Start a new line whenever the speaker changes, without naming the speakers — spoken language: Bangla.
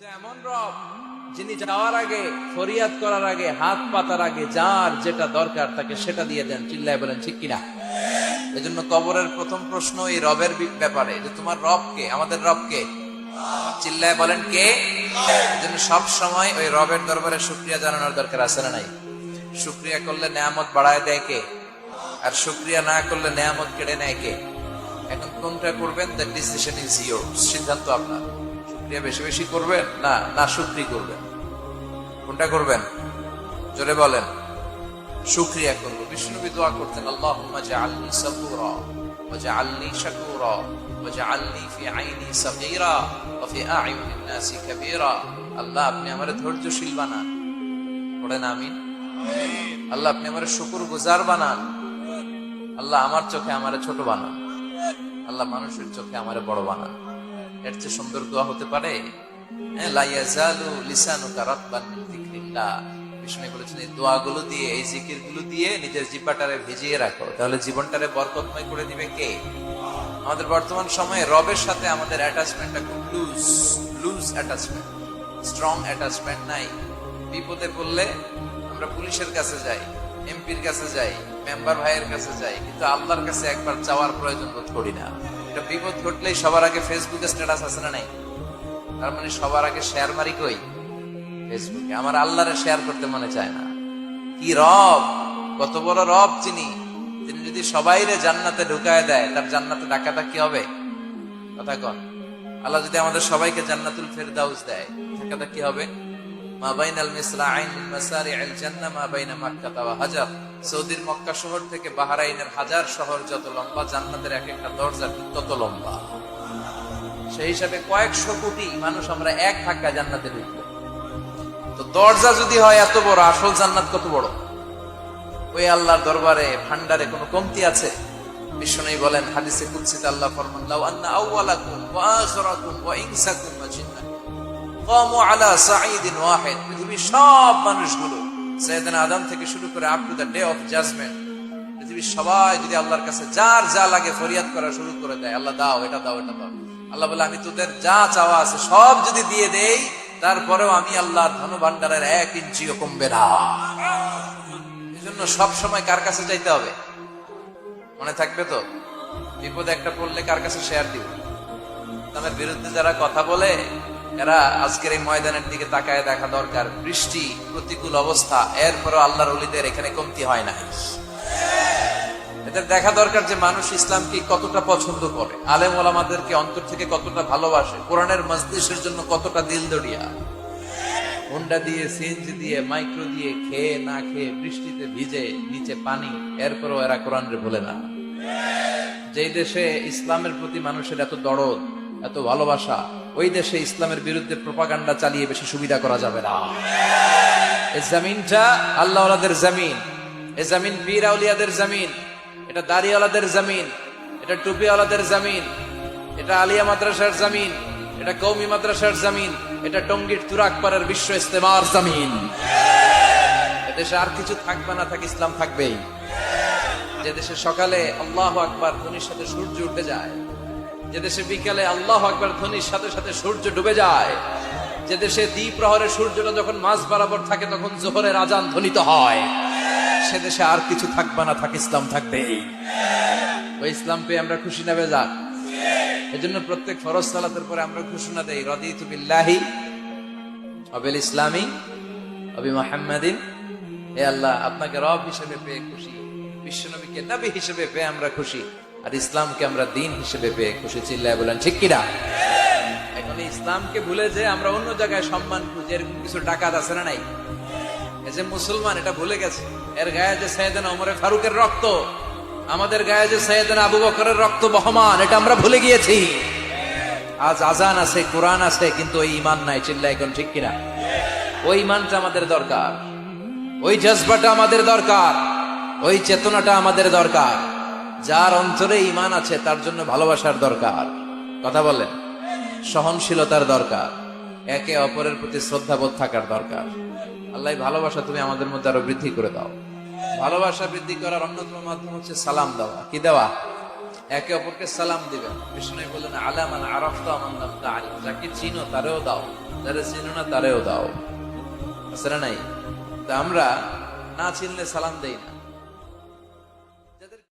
এমন রব যিনি যাওয়ার আগে, ফরিয়াদ করার আগে, হাত পাতার আগে যার যেটা দরকার তাকে সেটা দিয়ে দেন। চিল্লায় বলেন, ঠিক কিনা? এজন্য কবরের প্রথম প্রশ্ন এই রবের ব্যাপারে, যে তোমার রব কে? আমাদের রব কে? চিল্লায় বলেন, কে? এজন্য সব সময় ওই রবের দরবারে শুক্রিয়া জানানোর দরকার আছে না নাই? শুক্রিয়া করলে নেয়ামত বাড়ায় দেয় কে? আর শুক্রিয়া না করলে নেয়ামত কেড়ে নেয় কে? এখন কোনটা করবেন দ্য ডিসিশন ইজ ইয়োর সিদ্ধান্ত আপনার। শুক্রিয়া বেশি বেশি করবেন, না না শুক্রি করবেন। কোনটা করবেন? জোরে বলেন। শুক্রিয়া করব। বিষ্ণুবী দোয়া করতেন, আল্লাহুম্মা জাআলনি সাবুরা জাআলনি শাকুরা জাআলনি ফি আইনি ওয়া ফি আ'য়ুনিন নাসি কাবীরা। আল্লাহ, আপনি আমারে ধৈর্যশীল বানান। পড়েন, আমিন। আল্লাহ, আপনি আমারে শুকর গুজার বানান। আল্লাহ, আমার চোখে আমারে ছোট বানান। আল্লাহ, মানুষের চোখে আমারে বড় বানান। এর চেয়ে সুন্দর দোয়া হতে পারে? হ্যাঁ, নিজের ভিজিয়ে রাখো। করে রবের সাথে আমাদের loose loose attachment strong attachment নাই। বিপদে পড়লে আমরা পুলিশের কাছে যাই এমপির কাছে যাই মেম্বার ভাইয়ের কাছে যাই কিন্তু আল্লাহর কাছে একবার চাওয়ার প্রয়োজন বোধ করি না। এটা বিপদ ঘটলেই সবার আগে ফেসবুকে স্ট্যাটাস আছে না নাই? তার মানে সবার আগে শেয়ার মারি কই? ফেসবুকে আমার আল্লাহরে শেয়ার করতে মনে চায় না। কি রব? কত বড় রব চিনি তিনি যদি সবাইরে জান্নাতে ঢুকায় দেয়, তার জান্নাতে ডাকাটা কি হবে? কথা কন। আল্লাহ যদি আমাদের সবাইকে জান্নাতুল ফেরদাউস দেয় ডাকাটা কি হবে? সৌদির মক্কা শহর থেকে বাহরাইনের হাজার শহর যত লম্বা, জান্নাতের এক একটা দরজা তত লম্বা। সেই হিসাবে কয়েকশো কোটি মানুষ আমরা এক তো দরজা যদি হয় এত বড়, আসল জান্নাত কত বড়? ওই আল্লাহর দরবারে ভান্ডারে কোনো কমতি আছে? বিষ্ণু বলেন, হাদিসে কুদসিতে আল্লাহ ফরমান কামু আলা পৃথিবীর সব মানুষগুলো থেকে শুরু করে up to day of judgement, পৃথিবীর সবাই যদি আল্লাহর কাছে যার যা লাগে করা শুরু করে দেয়, আল্লাহ দাও, এটা দাও আল্লাহ বলে, আমি তোদের যা চাওয়া আছে সব যদি দিয়ে দেই, তারপরেও আমি আল্লাহর ধন ভান্ডারের এক ইঞ্চিও কমবে না। এজন্য সব সময় কার কাছে চাইতে হবে? মনে থাকবে তো? বিপদ একটা পড়লে কার কাছে শেয়ার দিব? ইসলামের বিরুদ্ধে যারা কথা বলে এরা আজকের এই ময়দানের দিকে তাকায় দেখা দরকার। বৃষ্টি, প্রতিকূল অবস্থা, এরপরও আল্লাহর অলিদের এখানে কমতি হয় না এদের দেখা দরকার যে মানুষ ইসলামকে কতটা পছন্দ করে। আলেম ওলামাদেরকে অন্তর থেকে কতটা ভালোবাসে। কোরআনের মজলিসের জন্য কতটা দিল দড়িয়া হুন্ডা দিয়ে, সিএনজি দিয়ে, মাইক্রো দিয়ে খেয়ে, না খেয়ে বৃষ্টিতে ভিজে নিচে পানি, এরপরও এরা কোরআনের ভুলে না। যেই দেশে ইসলামের প্রতি মানুষের এত দরদ এত ভালোবাসা, ওই দেশে ইসলামের বিরুদ্ধে প্রপাগান্ডা চালিয়ে বেশি সুবিধা করা যাবে না। এই জমিনটা আল্লাহওয়ালাদের জমিন, এ জমিন পীর আউলিয়াদের জমিন, এটা দাড়িওয়ালাদের জমিন, এটা টুপিওয়ালাদের জমিন, এটা আলিয়া মাদ্রাসার জমিন, এটা কৌমি মাদ্রাসার জমিন, এটা টঙ্গীর তুরাকপাড়ের বিশ্ব ইস্তেমার জমিন। এদেশে আর কিছু থাকবে না, থাক ইসলাম থাকবেই। যে দেশে সকালে আল্লাহ আকবার ধ্বনির সাথে সূর্য উঠে যায়। যে দেশে বিকালে আল্লাহ আকবার ধ্বনির সাথে সাথে সূর্য ডুবে যায়, যে দেশে দ্বীপ প্রহরে সূর্যটা যখন মাঝ বরাবর থাকে তখন জোহরের আজান ধ্বনিত হয়। সে দেশে আর কিছু থাকবে না, থাক ইসলাম থাকবেই। ওই ইসলাম পেয়ে আমরা খুশি না বেজার? এজন্য প্রত্যেক ফরজ সালাতের পরে আমরা ঘোষণা দেই। রদিতু বিল্লাহি, অবিল ইসলামী, অবি মোহাম্মদিন। এ আল্লাহ আপনাকে রব হিসেবে পেয়ে খুশি। বিশ্বনবীকে নবী হিসেবে পেয়ে আমরা খুশি। আর ইসলামকে আমরা দিন হিসেবে পেয়ে খুশি, চিল্লায় বলেন ঠিক কিনা? এখন ইসলামকে ভুলে যে আমরা অন্য জায়গায় সম্মান খুঁজি এরকম কিছু ডাকাত আছে না নাই? এই যে মুসলমান এটা ভুলে গেছে। এর গায়ে যে সৈয়দান ওমরে ফারুকের রক্ত, আমাদের গায়ে যে সৈয়দান আবু বকরের রক্ত বহমান, এটা আমরা ভুলে গিয়েছি। আজ আজান আছে, কোরআন আছে, কিন্তু ওই ইমান নাই চিল্লা এখন ঠিক কিনা? ওই ইমানটা আমাদের দরকার। ওই জজবাটা আমাদের দরকার। ওই চেতনাটা আমাদের দরকার। যার অন্তরে ইমান আছে, তার জন্য ভালোবাসার দরকার। কথা বলেন। সহনশীলতার দরকার। একে অপরের প্রতি শ্রদ্ধাবোধ থাকার দরকার। আল্লাহ ভালোবাসা তুমি আমাদের মধ্যে আরও বৃদ্ধি করে দাও। ভালোবাসা বৃদ্ধি করার অন্যতম মাধ্যম হচ্ছে সালাম দেওয়া। কি দেওয়া? একে অপরকে সালাম দিবেন। বিষ্ণু বললেন, আলামান আরফত যাকে চিনো, তারেও দাও। যারা চিনো না, তারেও দাও। আছে নাই? তা আমরা না চিনলে সালাম দেই না।